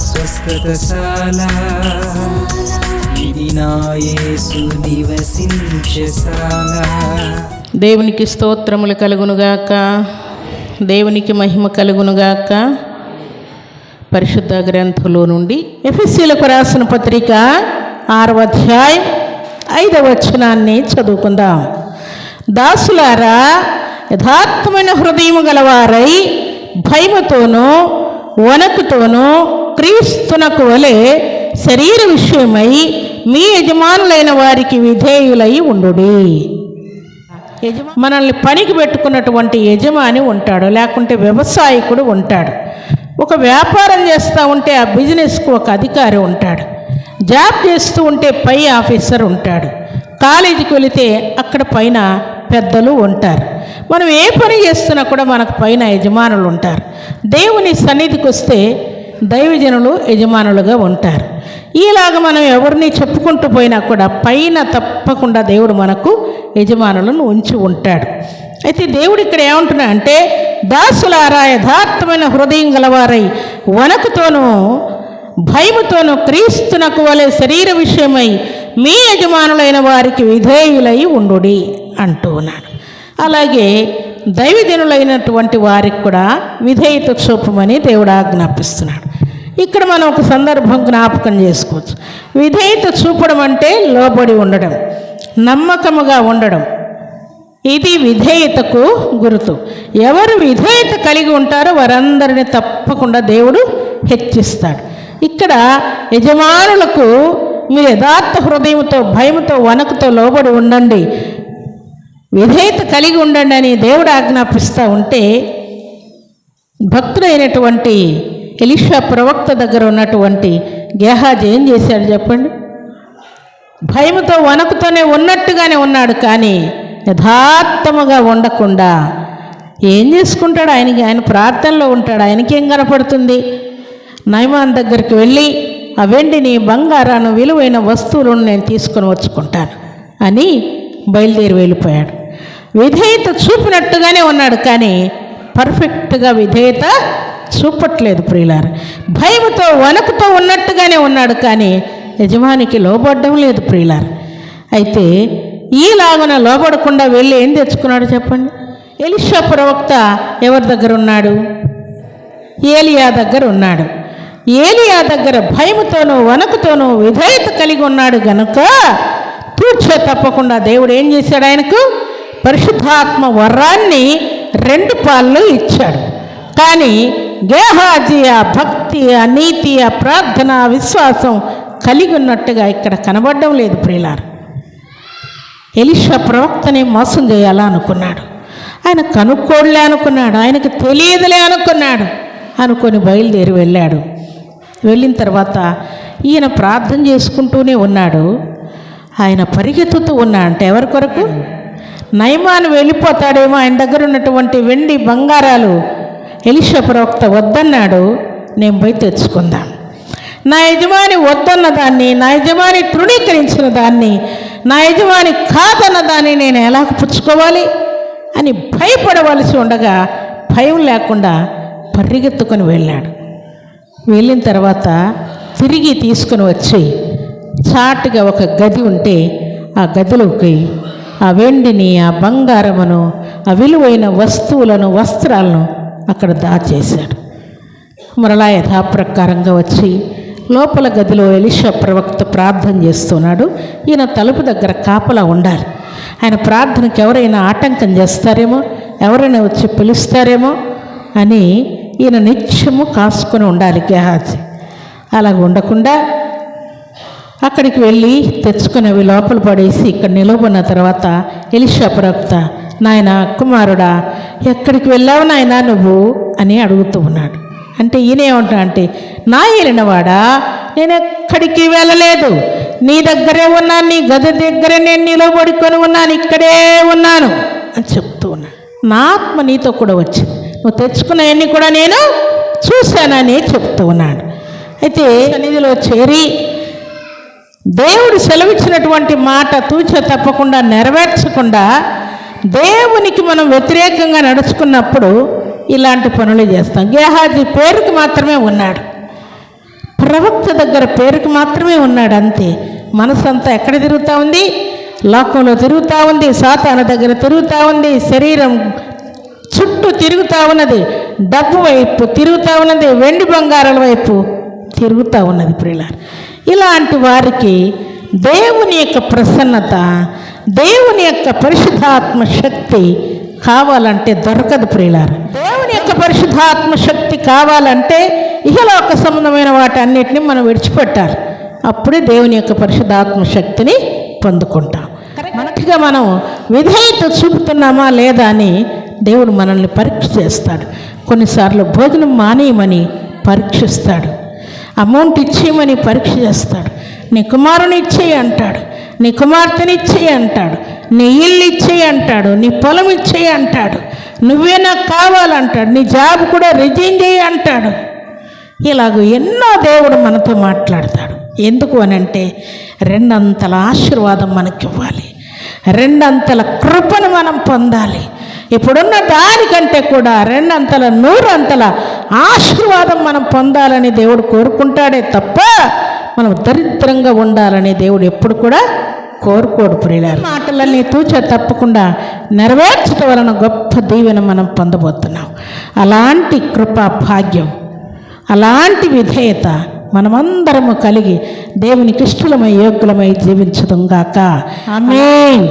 స్వస్థతశాల. ఇది నా యేసు నివసించశాల. దేవునికి స్తోత్రములు కలుగునుగాక. దేవునికి మహిమ కలుగునుగాక. పరిశుద్ధ గ్రంథంలో నుండి ఎఫ్ఎస్సీలకు రాసిన పత్రిక ఆరవ అధ్యాయం ఐదవ వచనాన్ని చదువుకుందాం. దాసులారా యథార్థమైన హృదయం గలవారై భయముతోనూ వనకుతోనూ క్రీస్తునకు వలె శరీర విషయమై మీ యజమానులైన వారికి విధేయులై ఉండుడి. మనల్ని పనికి పెట్టుకున్నటువంటి యజమాని ఉంటాడు లేకుంటే వ్యవసాయకుడు ఉంటాడు. ఒక వ్యాపారం చేస్తూ ఉంటే ఆ బిజినెస్కు ఒక అధికారి ఉంటాడు. జాబ్ చేస్తూ ఉంటే పై ఆఫీసర్ ఉంటాడు. కాలేజీకి వెళితే అక్కడ పైన పెద్దలు ఉంటారు. మనం ఏ పని చేస్తున్నా కూడా మనకు పైన యజమానులు ఉంటారు. దేవుని సన్నిధికి వస్తే దైవజనులు యజమానులుగా ఉంటారు. ఈలాగ మనం ఎవరిని చెప్పుకుంటూ పోయినా కూడా పైన తప్పకుండా దేవుడు మనకు యజమానులను ఉంచి ఉంటాడు. అయితే దేవుడు ఇక్కడ ఏమంటున్నా అంటే దాసులారా యథార్థమైన హృదయం గలవారై వనకుతోనూ భయముతోనూ క్రీస్తునకు వలె శరీర విషయమై మీ యజమానులైన వారికి విధేయులై ఉండుడి అంటూ ఉన్నాడు. అలాగే దైవజనులైనటువంటి వారికి కూడా విధేయత చూపమని దేవుడు ఆజ్ఞాపిస్తున్నాడు. ఇక్కడ మనం ఒక సందర్భం జ్ఞాపకం చేసుకోవచ్చు. విధేయత చూపడం అంటే లోబడి ఉండడం నమ్మకముగా ఉండడం. ఇది విధేయతకు గుర్తు. ఎవరు విధేయత కలిగి ఉంటారో వారందరిని తప్పకుండా దేవుడు హెచ్చిస్తాడు. ఇక్కడ యజమానులకు మీరు యథార్థ హృదయంతో భయంతో వనకుతో లోబడి ఉండండి. విధేయత కలిగి ఉండండి అని దేవుడు ఆజ్ఞాపిస్తూ ఉంటే భక్తుడైనటువంటి ఎలిషా ప్రవక్త దగ్గర ఉన్నటువంటి గేహాజ్ ఏం చేశాడు చెప్పండి? భయముతో వనకుతోనే ఉన్నట్టుగానే ఉన్నాడు కానీ యథార్థముగా ఉండకుండా ఏం చేసుకుంటాడు? ఆయనకి ఆయన ప్రార్థనలో ఉంటాడు. ఆయనకేం కనపడుతుంది? నయమాన్ దగ్గరికి వెళ్ళి ఆ వెండిని బంగారాను విలువైన వస్తువులను నేను తీసుకొని వచ్చుకుంటాను. అని బయలుదేరి వెళ్ళిపోయాడు. విధేయత చూపినట్టుగానే ఉన్నాడు కానీ పర్ఫెక్ట్గా విధేయత చూపట్లేదు ప్రియులారు. భయముతో వణుకుతో ఉన్నట్టుగానే ఉన్నాడు కానీ యజమానికి లోబడ్డం లేదు ప్రియులారు. అయితే ఈలాగున లోబడకుండా వెళ్ళి ఏం తెచ్చుకున్నాడు చెప్పండి? ఎలిషా ప్రవక్త ఎవరి దగ్గర ఉన్నాడు? ఏలియా దగ్గర ఉన్నాడు. ఏలియా దగ్గర భయముతోనూ వణకుతోనూ విధేయత కలిగి ఉన్నాడు గనుక తూర్చే తప్పకుండా దేవుడు ఏం చేశాడు ఆయనకు? పరిశుద్ధాత్మ వరాన్ని రెండు పాళ్ళు ఇచ్చాడు. కానీ గేహాజీ ఆ భక్తి ఆ నీతి ఆ ప్రార్థన విశ్వాసం కలిగి ఉన్నట్టుగా ఇక్కడ కనబడడం లేదు ప్రియులారు. ఎలిషా ప్రవక్తని మోసం చేయాలా అనుకున్నాడు. ఆయన కనుక్కోడలే అనుకున్నాడు. ఆయనకు తెలియదులే అనుకున్నాడు. అనుకొని బయలుదేరి వెళ్ళాడు. వెళ్ళిన తర్వాత ఈయన ప్రార్థన చేసుకుంటూనే ఉన్నాడు. ఆయన పరిగెత్తుతూ ఉన్నా అంటే ఎవరి కొరకు? నయమాను వెళ్ళిపోతాడేమో. ఆయన దగ్గర ఉన్నటువంటి వెండి బంగారాలు ఎలిషా ప్రవక్త వద్దన్నాడు. నేను పోయి తెచ్చుకుందాం. నా యజమాని వద్దన్న దాన్ని నా యజమాని తృణీకరించిన దాన్ని నా యజమాని కాదన్న దాన్ని నేను ఎలా పుచ్చుకోవాలి అని భయపడవలసి ఉండగా భయం లేకుండా పరిగెత్తుకొని వెళ్ళాడు. వెళ్ళిన తర్వాత తిరిగి తీసుకుని వచ్చి చాటుగా ఒక గది ఉంటే ఆ గదిలోకి ఆ వెండిని ఆ బంగారమును ఆ విలువైన వస్తువులను వస్త్రాలను అక్కడ దాచేశాడు. మరలా యథాప్రకారంగా వచ్చి లోపల గదిలో ఎలిషా ప్రవక్త ప్రార్థన చేస్తున్నాడు. ఈయన తలుపు దగ్గర కాపలా ఉండాలి. ఆయన ప్రార్థనకు ఎవరైనా ఆటంకం చేస్తారేమో? ఎవరైనా వచ్చి పిలుస్తారేమో? అని ఈయన నిత్యము కాసుకొని ఉండాలి గేహాజీ అలా ఉండకుండా అక్కడికి వెళ్ళి తెచ్చుకునేవి లోపల పడేసి ఇక్కడ నిలబడిన తర్వాత ఎలిషా ప్రవక్త నాయన కుమారుడా ఎక్కడికి వెళ్ళావు నాయన నువ్వు? అని అడుగుతూ ఉన్నాడు. అంటే ఈయన ఏమంటా అంటే నా ఏలినవాడా నేను ఎక్కడికి వెళ్ళలేదు. నీ దగ్గరే ఉన్నాను నీ గది దగ్గరే నేను నిలబడుకొని ఉన్నాను ఇక్కడే ఉన్నాను. అని చెప్తూ ఉన్నాను నా ఆత్మ నీతో కూడా వచ్చింది. నువ్వు తెచ్చుకున్నవన్నీ కూడా నేను చూశానని చెప్తూ ఉన్నాడు. అయితే సన్నిధిలో చేరి దేవుడు సెలవిచ్చినటువంటి మాట తూచ తప్పకుండా నెరవేర్చకుండా దేవునికి మనం వ్యతిరేకంగా నడుచుకున్నప్పుడు ఇలాంటి పనులు చేస్తాం. గేహాజీ పేరుకి మాత్రమే ఉన్నాడు. ప్రవక్త దగ్గర పేరుకి మాత్రమే ఉన్నాడు అంతే. మనసంతా ఎక్కడ తిరుగుతూ ఉంది? లోకంలో తిరుగుతూ ఉంది. సాతాన దగ్గర తిరుగుతూ ఉంది. శరీరం చుట్టూ తిరుగుతూ ఉన్నది డబ్బు వైపు తిరుగుతూ ఉన్నది వెండి బంగారాల వైపు తిరుగుతూ ఉన్నది ప్రియులారు. ఇలాంటి వారికి దేవుని యొక్క ప్రసన్నత దేవుని యొక్క పరిశుద్ధాత్మ శక్తి కావాలంటే దొరకదు ప్రియులారు. దేవుని యొక్క పరిశుద్ధాత్మ శక్తి కావాలంటే ఇహలోక సంబంధమైన వాటి అన్నిటిని మనం విడిచిపెట్టాలి. అప్పుడే దేవుని యొక్క పరిశుద్ధాత్మ శక్తిని పొందుకుంటాం. మనకిగా మనం విధేయత చూపుతున్నామా లేదా అని దేవుడు మనల్ని పరీక్ష చేస్తాడు. కొన్నిసార్లు భోజనం మానేయమని పరీక్షిస్తాడు. అమౌంట్ ఇచ్చేయమని పరీక్ష చేస్తాడు. నీ కుమారుని ఇచ్చేయి అంటాడు. నీ కుమార్తెని ఇచ్చేయి అంటాడు. నీ ఇల్లు ఇచ్చేయి అంటాడు. నీ పొలం ఇచ్చేయి అంటాడు. నువ్వే నాకు కావాలంటాడు. నీ జాబ్ కూడా రిజైన్ చేయి అంటాడు. ఇలాగ ఎన్నో దేవుడు మనతో మాట్లాడతాడు. ఎందుకు అని అంటే రెండంతల ఆశీర్వాదం మనకివ్వాలి. రెండంతల కృపను మనం పొందాలి. ఇప్పుడున్న దానికంటే కూడా రెండంతల నూరంతల ఆశీర్వాదం మనం పొందాలని దేవుడు కోరుకుంటాడే తప్ప మనం దరిద్రంగా ఉండాలని దేవుడు ఎప్పుడు కూడా కోరుకోడు ప్రియులారు. మాటలన్నీ తూచ తప్పకుండా నెరవేర్చడం వలన గొప్ప దీవెన మనం పొందబోతున్నాం. అలాంటి కృపా భాగ్యం అలాంటి విధేయత మనమందరము కలిగి దేవునికి ఇష్టలమై యోగ్యులమై జీవించదుగాక ఆమేన్.